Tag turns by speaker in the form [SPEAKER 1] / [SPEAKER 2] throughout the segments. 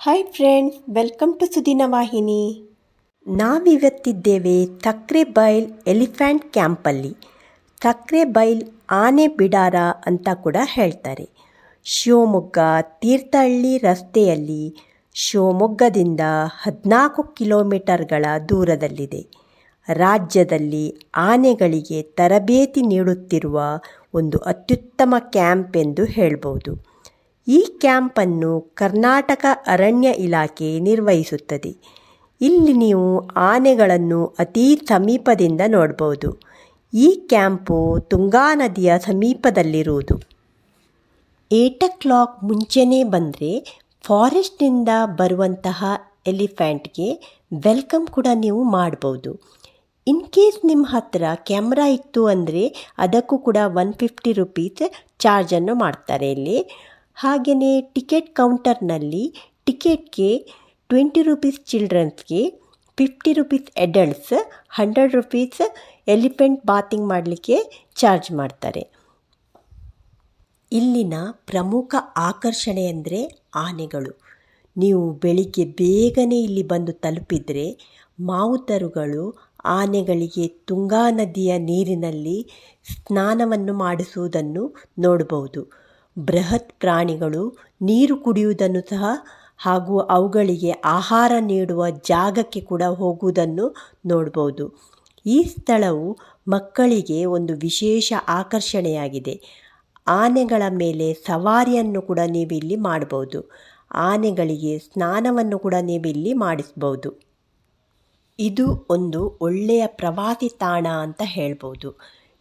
[SPEAKER 1] Hi friends welcome to Sudina ವಾಹಿನಿ ನಾವಿವತ್ತಿದ್ದೇವೆ ಬೈಲ್ elephant ಕ್ಯಾಂಪಲ್ಲಿ. ಬೈಲ್ ಆನೆ ಬಿಡಾರ ಅಂತ ಕೂಡ ಹೇಳ್ತಾರೆ. ಶಿವಮೊಗ್ಗ ತೀರ್ಥಹಳ್ಳಿ ರಸ್ತೆಯಲ್ಲಿ ಶಿವಮೊಗ್ಗದಿಂದ ಹದಿನಾಲ್ಕು ಕಿಲೋಮೀಟರ್ಗಳ ದೂರದಲ್ಲಿದೆ. ರಾಜ್ಯದಲ್ಲಿ ಆನೆಗಳಿಗೆ ತರಬೇತಿ ನೀಡುತ್ತಿರುವ ಒಂದು ಅತ್ಯುತ್ತಮ ಕ್ಯಾಂಪ್ ಎಂದು ಹೇಳ್ಬೋದು. ಈ ಕ್ಯಾಂಪನ್ನು ಕರ್ನಾಟಕ ಅರಣ್ಯ ಇಲಾಖೆ ನಿರ್ವಹಿಸುತ್ತದೆ. ಇಲ್ಲಿ ನೀವು ಆನೆಗಳನ್ನು ಅತೀ ಸಮೀಪದಿಂದ ನೋಡ್ಬೋದು. ಈ ಕ್ಯಾಂಪು ತುಂಗಾ ನದಿಯ ಸಮೀಪದಲ್ಲಿರುವುದು. ಏಟ್ ಓ ಕ್ಲಾಕ್ ಮುಂಚೆನೇ ಬಂದರೆ ಫಾರೆಸ್ಟ್ನಿಂದ ಬರುವಂತಹ ಎಲಿಫೆಂಟ್ಗೆ ವೆಲ್ಕಮ್ ಕೂಡ ನೀವು ಮಾಡ್ಬೋದು. ಇನ್ ಕೇಸ್ ನಿಮ್ಮ ಹತ್ತಿರ ಕ್ಯಾಮ್ರಾ ಇತ್ತು ಅಂದರೆ ಅದಕ್ಕೂ ಕೂಡ ಒನ್ ಫಿಫ್ಟಿ ರುಪೀಸ್ ಚಾರ್ಜನ್ನು ಮಾಡ್ತಾರೆ ಇಲ್ಲಿ. ಹಾಗೆಯೇ ಟಿಕೆಟ್ ಕೌಂಟರ್ನಲ್ಲಿ ಟಿಕೆಟ್ಗೆ twenty rupees ಚಿಲ್ಡ್ರನ್ಸ್ಗೆ fifty rupees adults hundred rupees elephant bathing ಮಾಡಲಿಕ್ಕೆ ಚಾರ್ಜ್ ಮಾಡ್ತಾರೆ. ಇಲ್ಲಿನ ಪ್ರಮುಖ ಆಕರ್ಷಣೆ ಅಂದರೆ ಆನೆಗಳು. ನೀವು ಬೆಳಿಗ್ಗೆ ಬೇಗನೆ ಇಲ್ಲಿ ಬಂದು ತಲುಪಿದರೆ ಮಾವುತರುಗಳು ಆನೆಗಳಿಗೆ ತುಂಗಾ ನದಿಯ ನೀರಿನಲ್ಲಿ ಸ್ನಾನವನ್ನು ಮಾಡಿಸುವುದನ್ನು ನೋಡಬಹುದು ಬೃಹತ್ ಪ್ರಾಣಿಗಳು ನೀರು ಕುಡಿಯುವುದನ್ನು ಸಹ ಹಾಗೂ ಅವುಗಳಿಗೆ ಆಹಾರ ನೀಡುವ ಜಾಗಕ್ಕೆ ಕೂಡ ಹೋಗುವುದನ್ನು ನೋಡ್ಬೋದು. ಈ ಸ್ಥಳವು ಮಕ್ಕಳಿಗೆ ಒಂದು ವಿಶೇಷ ಆಕರ್ಷಣೆಯಾಗಿದೆ. ಆನೆಗಳ ಮೇಲೆ ಸವಾರಿಯನ್ನು ಕೂಡ ನೀವು ಇಲ್ಲಿ ಮಾಡ್ಬೋದು ಆನೆಗಳಿಗೆ ಸ್ನಾನವನ್ನು ಕೂಡ ನೀವು ಇಲ್ಲಿ ಮಾಡಿಸ್ಬೋದು ಇದು ಒಂದು ಒಳ್ಳೆಯ ಪ್ರವಾಸಿ ತಾಣ ಅಂತ ಹೇಳ್ಬೋದು.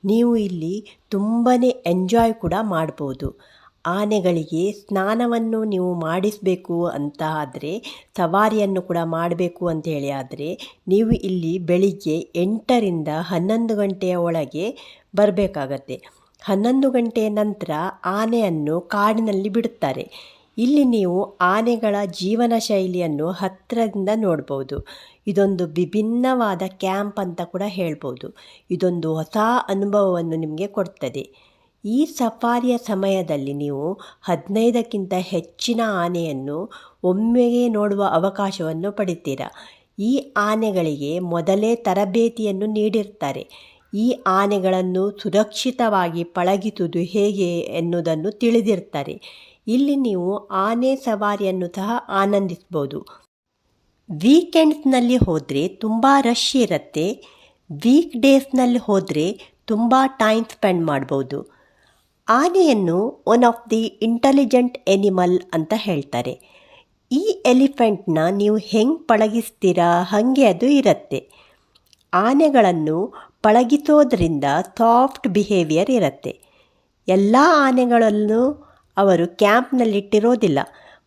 [SPEAKER 1] ನೀವು ಇಲ್ಲಿ ತುಂಬಾ ಎಂಜಾಯ್ ಕೂಡ ಮಾಡ್ಬೋದು. ಆನೆಗಳಿಗೆ ಸ್ನಾನವನ್ನು ನೀವು ಮಾಡಿಸಬೇಕು ಅಂತ ಆದರೆ, ಸವಾರಿಯನ್ನು ಕೂಡ ಮಾಡಬೇಕು ಅಂತ ಹೇಳಿ ಆದರೆ, ನೀವು ಇಲ್ಲಿ ಬೆಳಿಗ್ಗೆ ಎಂಟರಿಂದ ಹನ್ನೊಂದು ಗಂಟೆಯ ಒಳಗೆ ಬರಬೇಕಾಗತ್ತೆ. ಹನ್ನೊಂದು ಗಂಟೆಯ ನಂತರ ಆನೆಯನ್ನು ಕಾಡಿನಲ್ಲಿ ಬಿಡುತ್ತಾರೆ. ಇಲ್ಲಿ ನೀವು ಆನೆಗಳ ಜೀವನ ಶೈಲಿಯನ್ನು ಹತ್ತಿರದಿಂದ ನೋಡ್ಬೋದು. ಇದೊಂದು ವಿಭಿನ್ನವಾದ ಕ್ಯಾಂಪ್ ಅಂತ ಕೂಡ ಹೇಳ್ಬೋದು. ಇದೊಂದು ಹೊಸ ಅನುಭವವನ್ನು ನಿಮಗೆ ಕೊಡ್ತದೆ. ಈ ಸಫಾರಿಯ ಸಮಯದಲ್ಲಿ ನೀವು ಹದಿನೈದಕ್ಕಿಂತ ಹೆಚ್ಚಿನ ಆನೆಯನ್ನು ಒಮ್ಮೆಗೆ ನೋಡುವ ಅವಕಾಶವನ್ನು ಪಡಿತೀರ ಈ ಆನೆಗಳಿಗೆ ಮೊದಲೇ ತರಬೇತಿಯನ್ನು ನೀಡಿರ್ತಾರೆ ಈ ಆನೆಗಳನ್ನು ಸುರಕ್ಷಿತವಾಗಿ ಪಳಗಿಸುವುದು ಹೇಗೆ ಎನ್ನುವುದನ್ನು ತಿಳಿದಿರ್ತಾರೆ ಇಲ್ಲಿ ನೀವು ಆನೆ ಸವಾರಿಯನ್ನು ಸಹ ಆನಂದಿಸ್ಬೋದು ವೀಕೆಂಡ್ಸ್ನಲ್ಲಿ ಹೋದರೆ ತುಂಬ ರಶ್ ಇರುತ್ತೆ. ವೀಕ್ ಡೇಸ್ನಲ್ಲಿ ಹೋದರೆ ತುಂಬ ಟೈಮ್ ಸ್ಪೆಂಡ್ ಮಾಡ್ಬೋದು. ಆನೆಯನ್ನು one of the intelligent animal ಅಂತ ಹೇಳ್ತಾರೆ. ಈ ಎಲಿಫೆಂಟ್ನ ನೀವು ಹೆಂಗೆ ಪಳಗಿಸ್ತೀರಾ? ಹಾಗೆ ಅದು ಇರುತ್ತೆ. ಆನೆಗಳನ್ನು ಪಳಗಿಸೋದ್ರಿಂದ ಸಾಫ್ಟ್ ಬಿಹೇವಿಯರ್ ಇರುತ್ತೆ. ಎಲ್ಲ ಆನೆಗಳಲ್ಲೂ ಅವರು ಕ್ಯಾಂಪ್ನಲ್ಲಿಟ್ಟಿರೋದಿಲ್ಲ.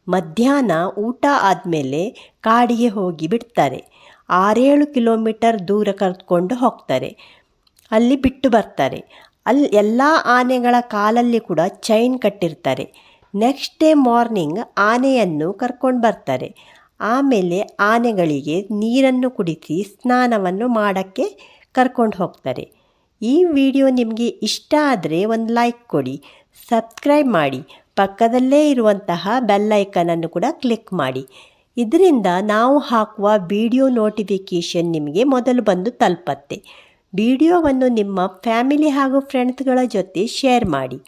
[SPEAKER 1] ಮಧ್ಯಾಹ್ನ ಊಟ ಆದಮೇಲೆ ಕಾಡಿಗೆ ಹೋಗಿ ಬಿಡ್ತಾರೆ. ಆರೇಳು ಕಿಲೋಮೀಟರ್ ದೂರ ಕರೆದುಕೊಂಡು ಹೋಗ್ತಾರೆ. ಅಲ್ಲಿ ಬಿಟ್ಟು ಬರ್ತಾರೆ. ಅಲ್ಲಿ ಎಲ್ಲ ಆನೆಗಳ ಕಾಲಲ್ಲಿ ಕೂಡ ಚೈನ್ ಕಟ್ಟಿರ್ತಾರೆ. ನೆಕ್ಸ್ಟ್ ಡೇ ಮಾರ್ನಿಂಗ್ ಆನೆಯನ್ನು ಕರ್ಕೊಂಡು ಬರ್ತಾರೆ. ಆಮೇಲೆ ಆನೆಗಳಿಗೆ ನೀರನ್ನು ಕುಡಿಸಿ ಸ್ನಾನವನ್ನು ಮಾಡೋಕ್ಕೆ ಕರ್ಕೊಂಡು ಹೋಗ್ತಾರೆ. ಈ ವಿಡಿಯೋ ನಿಮಗೆ ಇಷ್ಟ ಆದರೆ ಒಂದು ಲೈಕ್ ಕೊಡಿ ಸಬ್ಸ್ಕ್ರೈಬ್ ಮಾಡಿ, ಪಕ್ಕದಲ್ಲೇ ಇರುವಂತಹ ಬೆಲ್ಲೈಕನನ್ನು ಕೂಡ ಕ್ಲಿಕ್ ಮಾಡಿ. ಇದರಿಂದ ನಾವು ಹಾಕುವ ವಿಡಿಯೋ ನೋಟಿಫಿಕೇಷನ್ ನಿಮಗೆ ಮೊದಲು ಬಂದು ತಲುಪತ್ತೆ. ವಿಡಿಯೋವನ್ನು ನಿಮ್ಮ ಫ್ಯಾಮಿಲಿ ಹಾಗೂ ಫ್ರೆಂಡ್ಸ್ಗಳ ಜೊತೆ ಶೇರ್ ಮಾಡಿ.